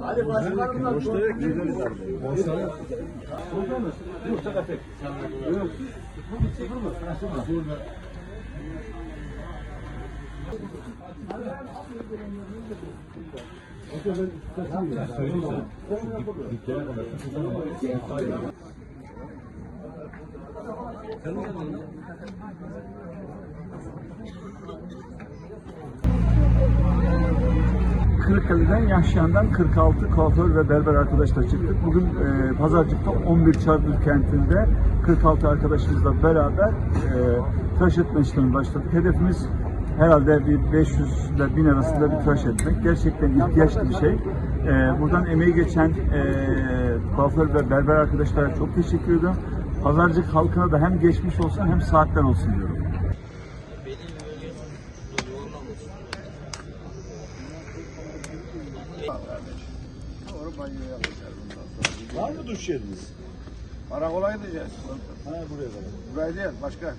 Hadi başkanım. Boşta yok. Boşta yok. Yoksa kaçak. Yok. Sıfır mı? Sıfır mı? Kırıkkale'den Yahşiyan'dan 46 kuaför ve berber arkadaşla çıktık. Bugün e, Pazarcık'ta 11 Çardır kentinde 46 arkadaşımızla beraber e, tıraş etme işlemi başladık. Hedefimiz herhalde bir 500 ile 1000 arasında bir tıraş etmek. Gerçekten ihtiyaçlı bir şey. E, buradan emeği geçen e, kuaför ve berber arkadaşlara çok teşekkür ediyorum. Pazarcık halkına da hem geçmiş olsun hem saatler olsun diyorum. Doğru banyo yapacağız bundan sonra. Var mı duş yeriniz? Karakola gideceğiz. Ha buraya kadar. Buraya değil başka.